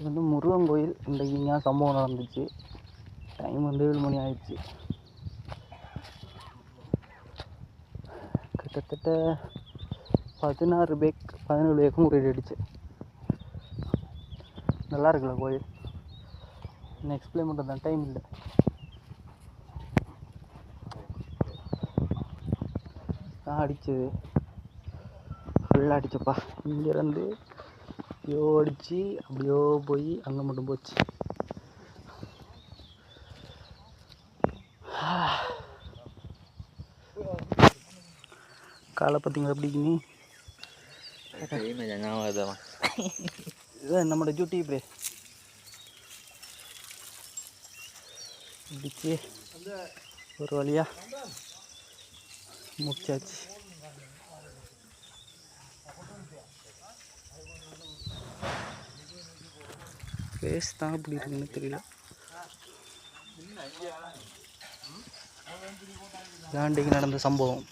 இது வந்து முருகன் கோயில் இன்றைக்கு இங்கே சம்பவம் நடந்துச்சு. டைம் வந்து ஏழு மணி ஆயிடுச்சு. கிட்டத்தட்ட பதினாறு பேக் பதினேழு பேக்கும் முறையீடு அடிச்சு. நல்லா இருக்குல்ல கோயில்? இன்னும் எக்ஸ்பிளைன் பண்ணுறது தான் டைம் இல்லை. அடிச்சது. ஃபுல்லாக அடிச்சப்பா. இங்கேருந்து அப்படியோ அடித்து அப்படியோ போய் அங்கே மட்டும் போச்சு. காலை பார்த்தீங்களா எப்படி இதுதான் நம்மளோட ஜூட்டி பிரே. பிடிச்சி ஒரு வழியா முடிச்சாச்சு. ஃபேஸ் தான் அப்படி இருக்குன்னு தெரியல. இதான் நடந்த சம்பவம்.